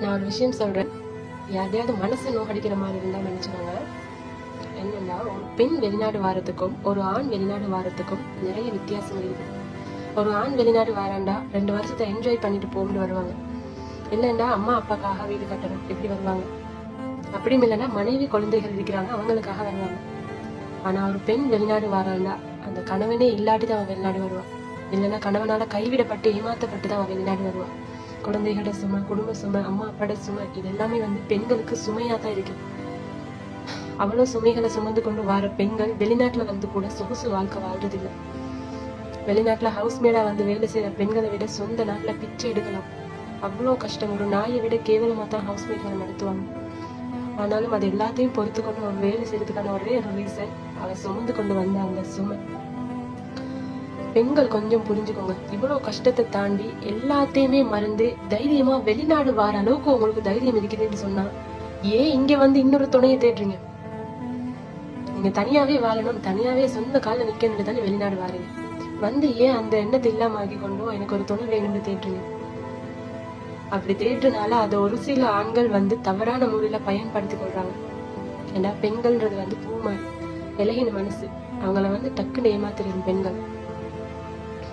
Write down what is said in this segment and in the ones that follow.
நான் ஒரு விஷயம் சொல்றேன். யாரையாவது மனசு நோகடிக்கிற மாதிரி இருந்தால் நினச்சிக்கோங்க என்னென்னா ஒரு பெண் வெளிநாடு வாரத்துக்கும் ஒரு ஆண் வெளிநாடு வாரத்துக்கும் நிறைய வித்தியாசம் இருக்குது ஒரு ஆண் வெளிநாடு வாராண்டா ரெண்டு வருஷத்தை என்ஜாய் பண்ணிட்டு போகணும்னு வருவாங்க. இல்லைன்னா அம்மா அப்பாக்காக வீடு கட்டணும். இப்படி வருவாங்க? அப்படியும் இல்லைன்னா மனைவி குழந்தைகள் இருக்கிறாங்க அவங்களுக்காக வருவாங்க. ஆனா ஒரு பெண் வெளிநாடு வாராண்டா அந்த கணவனே இல்லாட்டி தான் அவன் வெளிநாடு வருவான். இல்லைன்னா கணவனால கைவிடப்பட்டு ஏமாத்தப்பட்டு தான் அவன் வெளிநாடு வருவான். குழந்தைகளோட சுமை குடும்ப சுமை அம்மா அப்பாட சுமை இது எல்லாமே வந்து பெண்களுக்கு சுமையா தான் இருக்கு. அவ்வளவு சுமைகளை சுமந்து கொண்டு வர பெண்கள் வெளிநாட்டுல வந்து கூட சொகுசு வாழ்க்கை வாழ்றதில்லை. வெளிநாட்டுல ஹவுஸ் மேடா வந்து வேலை செய்யற பெண்களை விட சொந்த நாட்டுல பிச்சை எடுக்கலாம். அவ்வளோ கஷ்டம். ஒரு நாயை விட கேவலமா தான் ஹவுஸ்மேட்களை நடத்துவாங்க. ஆனாலும் அது எல்லாத்தையும் பொறுத்து கொண்டு வேலை செய்யறதுக்கான ஒரே ஒரு ரீசன் அவ சுமந்து கொண்டு வந்த அந்த சுமை. பெண்கள் கொஞ்சம் புரிஞ்சுக்கோங்க. இவ்வளவு கஷ்டத்தை தாண்டி எல்லாத்தையுமே மறந்து தைரியமா வெளிநாடு வார அளவுக்கு உங்களுக்கு தைரியம் இருக்குதுன்னு சொன்னா ஏன் இங்க வந்து இன்னொரு துணையை தேடுறீங்க? நீங்க தனியாவே வாழணும் தனியாவே சொந்த காலில் நிக்கணும்னு தானே வெளிநாடு வாரீங்க. வந்து ஏன் அந்த எண்ணத்தை இல்லாம ஆக்கி கொண்டோ எனக்கு ஒரு துணை வேணும்னு தேடுறீங்க? அப்படி தேடுறதுனால அதை ஒரு சில ஆண்கள் வந்து தவறான முறையில பயன்படுத்தி கொள்றாங்க. ஏன்னா பெண்கள்ன்றது வந்து பூமா இலகின மனசு. அவங்கள வந்து டக்குன்னு ஏமாத்துறீங்க பெண்கள்.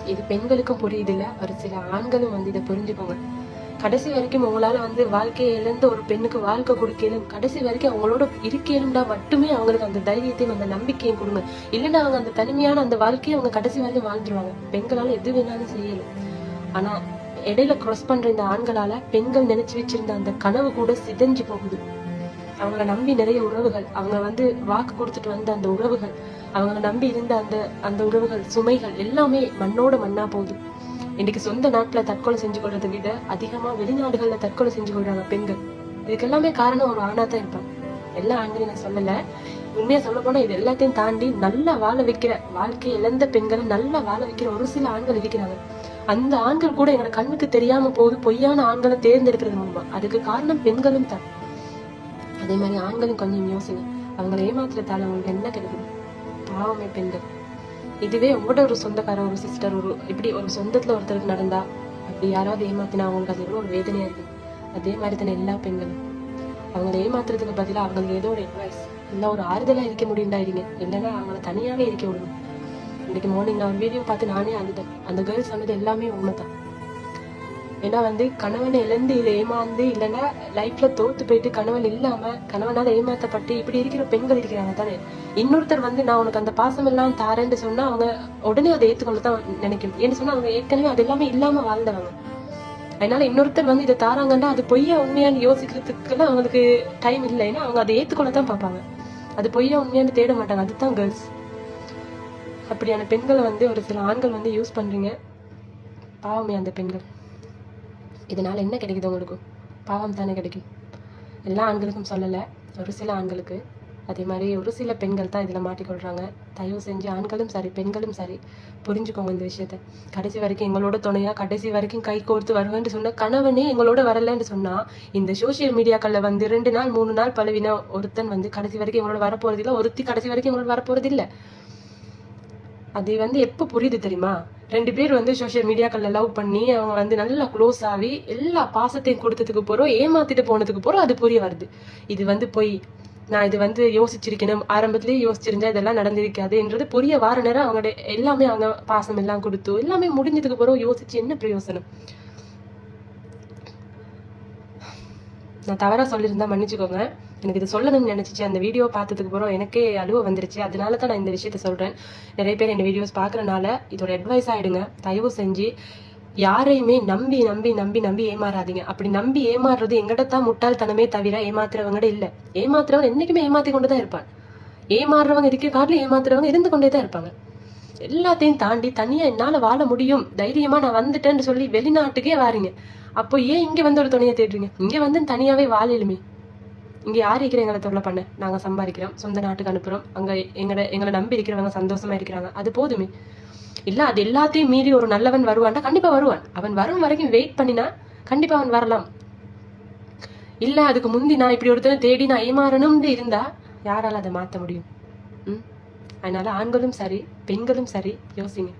இது பெண்களுக்கும் புரியுதுல்ல. ஒரு சில ஆண்களும் வந்து இதை புரிஞ்சுக்கோங்க. கடைசி வரைக்கும் உங்களால வந்து வாழ்க்கையை இழந்த ஒரு பெண்ணுக்கு வாழ்க்கை கொடுக்கலும் கடைசி வரைக்கும் அவங்களோட இருக்கேனும்டா மட்டுமே அவங்களுக்கு அந்த தைரியத்தையும் அந்த நம்பிக்கையும் கொடுங்க. இல்லைன்னா அவங்க அந்த தனிமையான அந்த வாழ்க்கையை அவங்க கடைசி வரைக்கும் வாழ்ந்துருவாங்க. பெண்களால எது வேணாலும் செய்யலாம். ஆனா இடையில கிராஸ் பண்ற இந்த ஆண்களால பெண்கள் நினைச்சு வச்சிருந்த அந்த கனவு கூட சிதைஞ்சு போகுது. அவங்கள நம்பி நிறைய உறவுகள் அவங்க வந்து வாக்கு கொடுத்துட்டு வந்த அந்த உறவுகள் அவங்கள நம்பி இருந்த அந்த அந்த உறவுகள் சுமைகள் எல்லாமே மண்ணோட மண்ணா போகுது இன்னைக்கு சொந்த நாட்டுல தற்கொலை செஞ்சு கொள்றதை விட அதிகமா வெளிநாடுகள்ல தற்கொலை செஞ்சு கொள்றாங்க பெண்கள். இதுக்கு எல்லாமே காரணம் ஒரு ஆணா தான் இருப்பாங்க. எல்லா ஆண்களையும் நான் சொல்லல. உண்மையா சொல்ல போனா இது எல்லாத்தையும் தாண்டி நல்லா வாழ வைக்கிற வாழ்க்கை இழந்த பெண்களை நல்லா வாழ வைக்கிற ஒரு சில ஆண்கள் இருக்கிறாங்க. அந்த ஆண்கள் கூட எங்களோட கண்ணுக்கு தெரியாம போகுது பொய்யான ஆண்களை தேர்ந்தெடுக்கிறது மூலமா. அதுக்கு காரணம் பெண்களும் தான். அதே மாதிரி ஆண்களும் கொஞ்சம் யோசிங்க அவங்கள ஏமாத்துறதால அவங்களுக்கு என்ன கிடைக்குது பாவமே பெண்கள். இதுவே உங்களோட ஒரு சொந்தக்கார ஒரு சிஸ்டர் ஒரு இப்படி ஒரு சொந்தத்துல ஒருத்தருக்கு நடந்தா அப்படி யாராவது ஏமாத்தினா அவங்களுக்கு அது எவ்வளவு ஒரு வேதனையா இருக்கு. அதே மாதிரி தானே எல்லா பெண்களும். அவங்களை ஏமாத்துறதுக்கு பதிலா அவங்களுக்கு ஏதோ ஒரு அட்வைஸ் இல்லை ஒரு ஆறுதலா இருக்க முடியும்டா இருங்க இல்லைன்னா அவங்கள தனியாகவே இருக்க விடணும். இன்னைக்கு மார்னிங் நான் ஒரு வீடியோ பார்த்து நானே அழுதேன் அந்த கேர்ள் சொன்னது எல்லாமே உண்மைதான். ஏன்னா வந்து கணவனை இழந்து இதை ஏமாந்து இல்லைன்னா லைஃப்ல தோத்து போயிட்டு கணவன் இல்லாம கணவனால ஏமாத்தப்பட்டு இப்படி இருக்கிற பெண்கள் இருக்கிறாங்க தானே. இன்னொருத்தர் வந்து நான் உனக்கு அந்த பாசம் எல்லாம் தாரேன்னு சொன்னா அவங்க உடனே அதை ஏற்றுக்கொள்ள தான் நினைக்கும் ஏன்னு சொன்னா அவங்க ஏற்கனவே அது எல்லாமே இல்லாம வாழ்ந்தவங்க. அதனால இன்னொருத்தர் வந்து இதை தாராங்கன்னா அது பொய்யா உண்மையான்னு யோசிக்கிறதுக்குலாம் அவங்களுக்கு டைம் இல்லை. ஏன்னா அவங்க அதை ஏற்றுக்கொள்ள தான் பார்ப்பாங்க. அது பொய்யா உண்மையான்னு தேட மாட்டாங்க. அதுதான் கேர்ள்ஸ் அப்படியான பெண்களை வந்து ஒரு சில ஆண்கள் வந்து யூஸ் பண்றீங்க. பாவமே அந்த பெண்கள். இதனால் என்ன கிடைக்குது உங்களுக்கு? பாவம் தானே கிடைக்கும். எல்லா ஆண்களுக்கும் சொல்லலை. ஒரு சில ஆண்களுக்கு. அதே மாதிரி ஒரு சில பெண்கள் தான் இதில் மாட்டிக்கொள்கிறாங்க தயவு செஞ்சு ஆண்களும் சரி பெண்களும் சரி புரிஞ்சுக்கோங்க இந்த விஷயத்த. கடைசி வரைக்கும் எங்களோட துணையாக கடைசி வரைக்கும் கை கோர்த்து வருவேன்னு சொன்ன கணவனே எங்களோட வரலன்னு சொன்னால் இந்த சோஷியல் மீடியாக்களில் வந்து ரெண்டு நாள் மூணு நாள் பழுவின ஒருத்தன் வந்து கடைசி வரைக்கும் எங்களோட வரப்போகிறதில்ல ஒருத்தி கடைசி வரைக்கும் எங்களோட வரப்போகிறது இல்லை அது வந்து எப்போ புரியுது தெரியுமா? ரெண்டு பேர் வந்து சோஷியல் மீடியாக்கள் லவ் பண்ணி அவங்க வந்து நல்லா க்ளோஸ் ஆகி எல்லா பாசத்தையும் கொடுத்ததுக்கு போகிறோம் ஏமாத்திட்டு போனதுக்கு போகிறோம் அது புரிய வருது. இது வந்து போய் நான் இது வந்து யோசிச்சிருக்கணும். ஆரம்பத்துலேயே யோசிச்சிருந்தா இதெல்லாம் நடந்திருக்காதுன்றது புரிய வார நேரம் அவங்களோட எல்லாமே அவங்க பாசம் எல்லாம் கொடுத்து எல்லாமே முடிஞ்சதுக்கு பிறகு யோசிச்சு என்ன பிரயோசனம்? நான் தவறாக சொல்லியிருந்தா மன்னிச்சுக்கோங்க. எனக்கு இது சொல்லணும்னு நினச்சிச்சு. அந்த வீடியோ பார்த்ததுக்கு அப்புறம் எனக்கே அழுவ வந்துருச்சு. அதனால தான் நான் இந்த விஷயத்த சொல்கிறேன் நிறைய பேர் இந்த வீடியோஸ் பார்க்குறனால இதோட அட்வைஸ் ஆகிடுங்க தயவு செஞ்சு யாரையுமே நம்பி நம்பி நம்பி நம்பி ஏமாறாதீங்க. அப்படி நம்பி ஏமாறுறது எங்கிட்ட தான் முட்டாள்தனமே தவிர ஏமாத்துறவங்கட இல்லை. ஏமாத்துறவங்க என்றைக்குமே ஏமாத்தி கொண்டு தான் இருப்பான் ஏமாறுறவங்க இருக்கிற காட்டில் ஏமாத்துறவங்க இருந்து கொண்டே தான் இருப்பாங்க. எல்லாத்தையும் தாண்டி தனியாக என்னால் வாழ முடியும். தைரியமாக நான் வந்துட்டேன்னு சொல்லி வெளிநாட்டுக்கே வாரீங்க. அப்போ ஏன் இங்கே வந்து ஒரு துணையை தேடுறீங்க? இங்கே வந்து தனியாகவே வாழலுமே. இங்கே யார் இருக்கிற எங்களை தொல்லை பண்ண? நாங்கள் சம்பாதிக்கிறோம் சொந்த நாட்டுக்கு அனுப்புகிறோம் அங்கே எங்களை எங்களை நம்பி இருக்கிறவங்க சந்தோஷமா இருக்கிறாங்க. அது போதுமே. இல்லை அது எல்லாத்தையும் மீறி ஒரு நல்லவன் வருவான்டா கண்டிப்பாக வருவான். அவன் வரும் வரைக்கும் வெயிட் பண்ணினா கண்டிப்பாக அவன் வரலாம். இல்லை அதுக்கு முந்தி நான் இப்படி ஒருத்தனை தேடி நான் ஏமாறணும்னு இருந்தா யாரால அதை மாற்ற முடியும்? ம்? அதனால ஆண்களும் சரி பெண்களும் சரி யோசிங்க.